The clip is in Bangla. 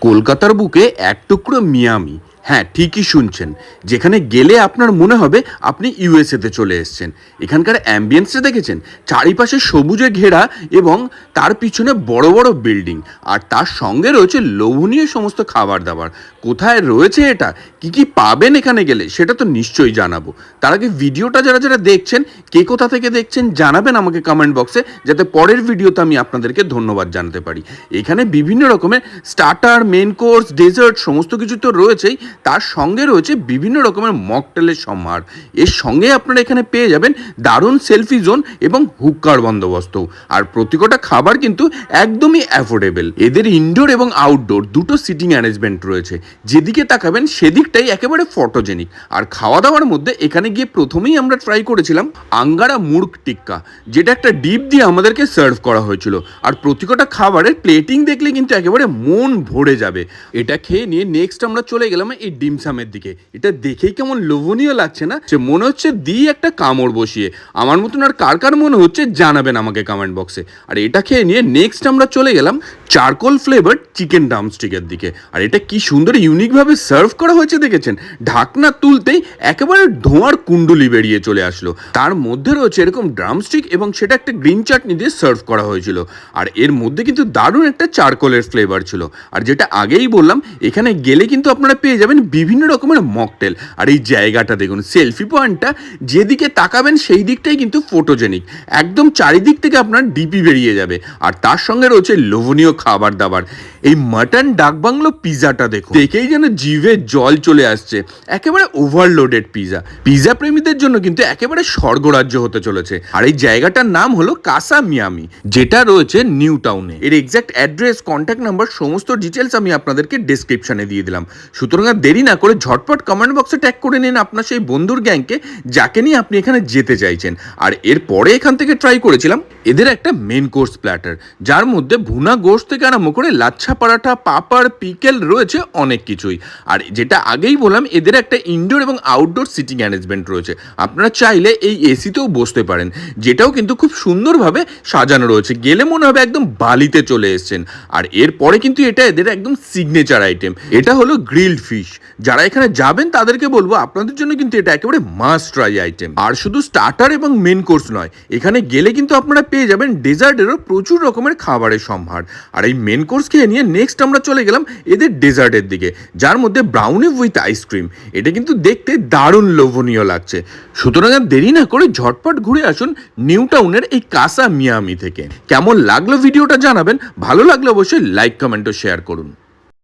কলকাতার বুকে এক টুকরো মিয়ামি। হ্যাঁ ঠিকই শুনছেন। যেখানে গেলে আপনার মনে হবে আপনি ইউএসএতে চলে এসেছেন। এখানকার অ্যাম্বিয়েন্সটা দেখেছেন? চারিপাশে সবুজে ঘেরা এবং তার পিছনে বড় বড় বিল্ডিং আর তার সঙ্গে রয়েছে লোভনীয় সমস্ত খাবার দাবার কোথায় রয়েছে এটা? কি কি পাবেন এখানে গেলে? সেটা তো নিশ্চয়ই জানাব। তার আগে ভিডিওটা যারা যারা দেখছেন, কে কোথা থেকে দেখছেন জানাবেন আমাকে কমেন্ট বক্সে যাতে পরের ভিডিওতে আমি আপনাদেরকে ধন্যবাদ জানাতে পারি। এখানে বিভিন্ন রকমের স্টার্টার মেন কোর্স ডেজার্ট সমস্ত কিছু তো রয়েছেই। তার সঙ্গে রয়েছে বিভিন্ন রকমের মকটেলের সম্ভার। এর সঙ্গে আপনারা এখানে পেয়ে যাবেন দারুণ সেলফি জোন এবং হুক্কার বন্দোবস্ত। আর প্রতিকটা খাবার কিন্তু একদমই অ্যাফোর্ডেবল। এদের ইনডোর এবং আউটডোর দুটো সিটিং অ্যারেঞ্জমেন্ট রয়েছে। যেদিকে তাকাবেন সেদিকটাই একেবারে ফটোজেনিক। আর খাওয়া দাওয়ার মধ্যে এখানে গিয়ে প্রথমেই আমরা ট্রাই করেছিলাম আঙ্গারা মুরগ টিক্কা, যেটা একটা ডিপ দিয়ে আমাদেরকে সার্ভ করা হয়েছিল। আর প্রতিকটা খাবারের প্লেটিং দেখলে কিন্তু একেবারে মন ভরে যাবে। এটা খেয়ে নিয়ে নেক্সট আমরা চলে গেলাম এই ডিমসামের দিকে। এটা দেখেই কেমন লোভনীয় লাগছে না? সে মনে হচ্ছে দিই একটা কামড় বসিয়ে। আমার মতন আর কার কার মনে হচ্ছে জানাবেন আমাকে কমেন্ট বক্সে আর এটা খেয়ে নিয়ে নেক্সট আমরা চলে গেলাম চারকোল ফ্লেভার চিকেন ড্রামস্টিকের দিকে। আর এটা কি সুন্দর ইউনিকভাবে সার্ভ করা হয়েছে দেখেছেন? ঢাকনা তুলতেই একেবারে ধোঁয়ার কুণ্ডলি বেরিয়ে চলে আসলো। তার মধ্যে রয়েছে এরকম ড্রামস্টিক এবং সেটা একটা গ্রিন চাটনি দিয়ে সার্ভ করা হয়েছিল। আর এর মধ্যে কিন্তু দারুণ একটা চারকোলের ফ্লেভার ছিল। আর যেটা আগেই বললাম, এখানে গেলে কিন্তু আপনারা পেয়ে যাবেন বিভিন্ন রকমের মকটেল। আর এই জায়গাটা দেখুন, সেলফি পয়েন্টটা, যেদিকে তাকাবেন সেই দিকটাই কিন্তু ফটোজেনিক একদম চারিদিক থেকে আপনার ডিপি বেরিয়ে যাবে। আর তার সঙ্গে রয়েছে লোভনীয় খাবার দাবার এই মাটন ডাকবাংলো পিজাটা দেখুন, দেখেই যেন জিভে জল চলে আসছে। একেবারে ওভারলোডেড পিজা পিজা প্রেমীদের জন্য কিন্তু একেবারে স্বর্গরাজ্য হতে চলেছে। আর এই জায়গাটার নাম হলো কাসা মিয়ামি, যেটা রয়েছে নিউ টাউনে। এর এক্সাক্ট অ্যাড্রেস কন্ট্যাক্ট নাম্বার সমস্ত ডিটেলস আমি আপনাদেরকে ডেসক্রিপশনে দিয়ে দিলাম। সুতরাং দেরি না করে ঝটপট কমেন্ট বক্সে ট্যাগ করে নিন আপনার সেই বন্ধুর গ্যাংকে যাকে নিয়ে আপনি এখানে যেতে চাইছেন। আর এরপরে এখান থেকে ট্রাই করেছিলাম। এদের একটা মেন কোর্স প্ল্যাটার যার মধ্যে ভুনা গোশ থেকে আরম্ভ করে লাচ্ছা পরাঠা, পাপাড়, পিকেল রয়েছে অনেক কিছুই। আর যেটা আগেই বললাম, এদের একটা ইনডোর এবং আউটডোর সিটিং অ্যারেঞ্জমেন্ট রয়েছে। আপনারা চাইলে এই এসিতেও বসতে পারেন, যেটাও কিন্তু খুব সুন্দরভাবে সাজানো রয়েছে। গেলে মনে হবে একদম বালিতে চলে এসেছেন। আর এরপরে কিন্তু এটা এদের একদম সিগনেচার আইটেম এটা হলো গ্রিলড ফিশ যারা এখানে যাবেন, তাদেরকে বলব, আপনাদের জন্য কিন্তু এটা একেবারে মাস্ট ট্রাই আইটেম আর শুধু স্টার্টার এবং মেন কোর্স নয়, এখানে গেলে কিন্তু আপনারা পেয়ে যাবেন ডেজার্টেরও প্রচুর রকমের খাবারের সম্ভার। আর এই মেন কোর্স খেয়ে নিয়ে নেক্সট আমরা চলে গেলাম এদের ডেজার্টের দিকে, যার মধ্যে ব্রাউনি উইথ আইসক্রিম এটা কিন্তু দেখতে দারুণ লোভনীয় লাগছে। সুতরাং আর দেরি না করে ঝটপট ঘুরে আসুন নিউ টাউনের এই কাসা মিয়ামি থেকে। কেমন লাগল ভিডিওটা জানাবেন, ভালো লাগলে অবশ্যই লাইক কমেন্ট ও শেয়ার করুন।